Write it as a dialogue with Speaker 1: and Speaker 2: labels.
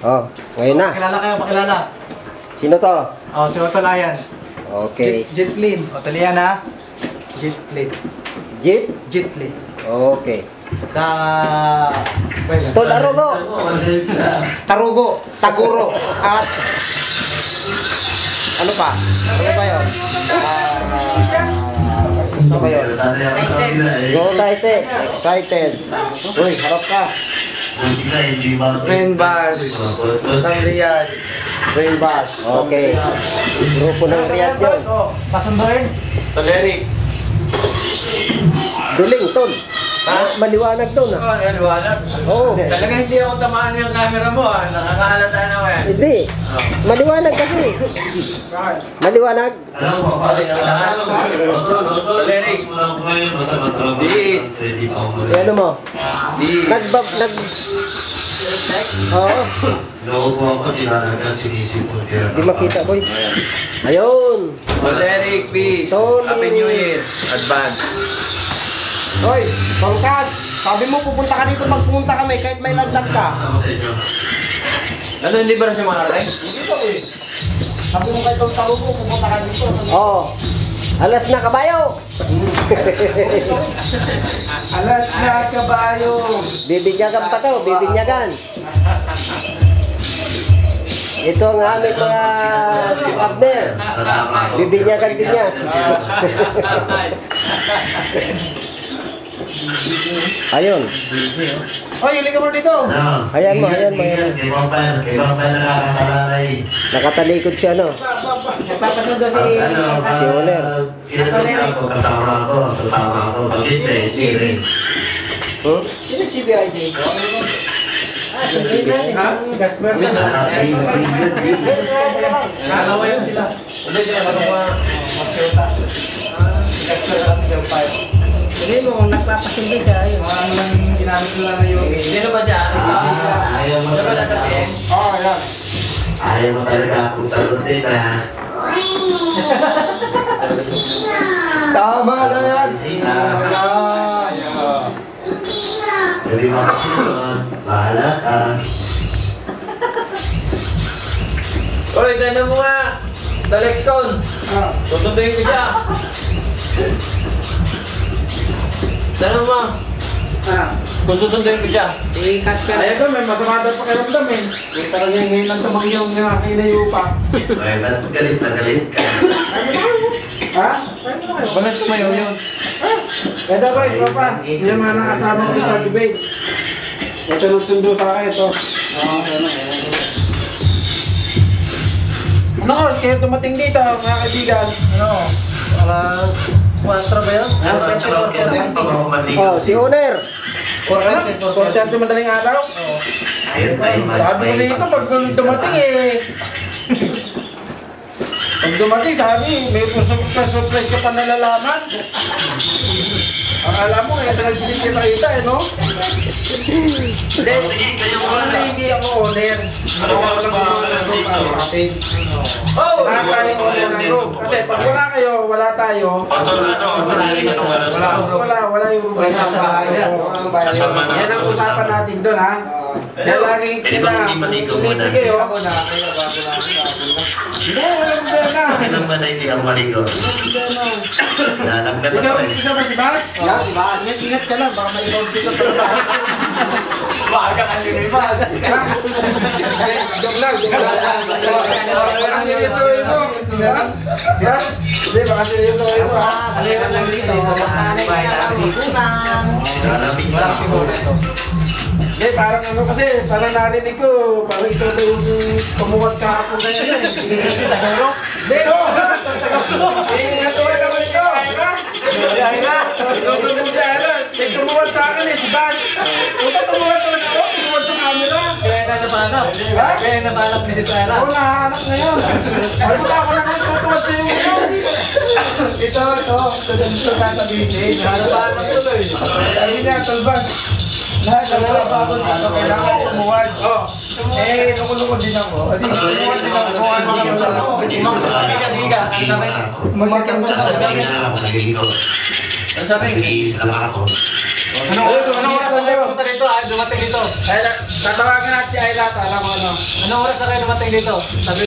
Speaker 1: Oh, ngayon na.
Speaker 2: Pakilala kayo, pakilala.
Speaker 1: Sino to?
Speaker 2: Oh, si Otol Ayan.
Speaker 1: Okay.
Speaker 2: Jet, jet plane. Otol Ayan ha. Jet plane.
Speaker 1: Jeep?
Speaker 2: Jet plane.
Speaker 1: Okay.
Speaker 2: Sa...
Speaker 1: Tol Arogo.
Speaker 2: Tarugo, Taguro, at... Ano pa? Ano pa yun? Ah, ano pa yun?
Speaker 1: Go excited.
Speaker 2: Excited. Uy, harap ka. Rain Bash. Sang Riyad. Rain Bash.
Speaker 1: Okay. Grupo ng Riyadh yun.
Speaker 2: Kasunduin?
Speaker 3: Tolerik.
Speaker 1: Duling, Tol.
Speaker 3: Ha?
Speaker 1: Maliwanag doon ah.
Speaker 3: Oh, naliwanag.
Speaker 1: Oo.
Speaker 3: Talaga hindi ako tamaan yung camera mo ah. Nakakahalata na ako yan.
Speaker 1: Hindi. Maliwanag kasi. Maliwanag.
Speaker 3: Tolerik. This.
Speaker 1: Eh, ano mo?
Speaker 3: This.
Speaker 1: Nagbab... Nag... Oo. Di makita, boy. Ayun.
Speaker 3: Tolerik, peace. Happy New Year. Advance.
Speaker 1: Hoy, Pangkas, sabi mo pupunta ka dito, magpunta kami kahit may laglag ka.
Speaker 3: Ano, hindi ba na siya makarating?
Speaker 1: Dito eh. Sabi mo kahit sa rubo, pupunta ka dito. Oo. Oh. Alas na kabayo.
Speaker 2: Alas na kabayo.
Speaker 1: Bibinyagan pa to, bibinyagan. Ito ang aming mga si partner. Bibinyagan din niya. Ayun.
Speaker 2: Hoy, huli ka muna dito.
Speaker 1: Ayan mo, ayan mo, ayan mo. Nakatalikod siya, no?
Speaker 4: Papasundo si...
Speaker 1: Si Oler.
Speaker 4: Kasama ko, kasama ko. Pag-ite, si Rin.
Speaker 1: Huh?
Speaker 2: Sino si BIJ?
Speaker 4: Ah, si natin. Si Gasper.
Speaker 3: Nakawa yun sila. Hindi, sila nakawa. Magsyota. Kasi na si Del
Speaker 4: Hindi mo, nagpapasundo siya. Ayun.
Speaker 2: Lang yung ginamit nila na yung...
Speaker 3: Sino ba siya?
Speaker 4: Ayaw mo
Speaker 3: nasa PM?
Speaker 2: Oh, yan.
Speaker 4: Ayaw mo talaga akong salutin ah.
Speaker 2: Tama na yan.
Speaker 4: Hindi mo kasunod. Bahala ka.
Speaker 3: Oy, tanong mo nga. Dalexcon.
Speaker 2: Ah.
Speaker 3: Susunduin ko siya. Tanong mo.
Speaker 2: Ah.
Speaker 3: Kung susunduin ko siya.
Speaker 4: Si Casper.
Speaker 2: Ayun ko, may masama daw pakiramdam eh. Yung parang yung ngayon lang tumang yung nakakinayo pa.
Speaker 4: Ay, ba't galit na galit ka?
Speaker 2: Ha?
Speaker 3: Bakit tumayo yun?
Speaker 2: Ito ko, ito pa. Yung mga nakasama ko sa debate. Ito nagsundo sa akin ito. Oo, ano Ano oras kayo dumating dito, mga kaibigan?
Speaker 3: Ano? Alas 4 ba yun?
Speaker 4: Ano ba ito?
Speaker 1: Oh, si Owner.
Speaker 2: Ano? Konsyente madaling araw?
Speaker 4: Ayun tayo.
Speaker 2: Sabi ko sa ito, pag dumating eh. Pag dumating, sabi, may surprise surprise ka pa nalalaman. Ang alam mo, eh, nagbilig kita kita eh, no? Hindi, wala hindi ako owner. Ano ako lang owner ng group, ano, atin.
Speaker 3: Oh!
Speaker 2: Lahat tayo owner ng group. Kasi pag wala kayo, wala tayo. Wala, wala, wala yung
Speaker 3: Wala sa bahay.
Speaker 2: Yan ang usapan natin doon, ha? Yan laging
Speaker 4: Pwede ba hindi maligo muna?
Speaker 2: Hindi kayo. Hindi, walang problema.
Speaker 4: Ilang ba na hindi ako maligo?
Speaker 2: Walang problema. Ikaw,
Speaker 4: ako eh.
Speaker 2: ikaw ba si Bas? Yeah, si Bas. Ingat, ka lang, baka mailaw dito pa lang.
Speaker 3: Baka kang limipan.
Speaker 2: Joke lang, joke lang. Baka seryosohin mo. Ha? Hindi, baka seryosohin mo. ha?
Speaker 3: Kasi lang dito. Masanay ka lang. Lipunan.
Speaker 4: Lalamig na
Speaker 3: Walang
Speaker 4: ako.
Speaker 2: Hindi, parang ano kasi, parang narinig ko, parang ito na yung tumukat kahapon na yun eh. Hindi, no! Eh, natuwa naman ito. Dahil na, susunod siya, ano, may tumukat sa akin eh, si Bas. Puta, tumukat talaga ako, tumukat sa camera.
Speaker 3: Kaya na nabanap.
Speaker 2: Ha?
Speaker 3: Kaya nabanap ni si Sarah.
Speaker 2: Ako nahanap ngayon. Ano ba ako na kang tutuwad sa iyo ngayon? Ito, ito. Ito din ito sa busy.
Speaker 3: Nabanap tuloy.
Speaker 2: Sabi niya, Talbas. Lahat ng mga bago dito, kailangan tumuwad. Oh. Eh, lukod-lukod din ako. Adi, tumuwad din ako. Tumuwad din ako.
Speaker 3: Higa, higa. Ano?
Speaker 2: Magkakang mo sa
Speaker 4: Sabi.
Speaker 3: Ano sabi?
Speaker 4: Lang ako.
Speaker 5: Anong oras, na kayo pumunta dito? Ah, dumating dito.
Speaker 2: Ay, tatawagan natin si Ayla, alam mo ano.
Speaker 5: Anong oras na kayo dumating dito? Sabi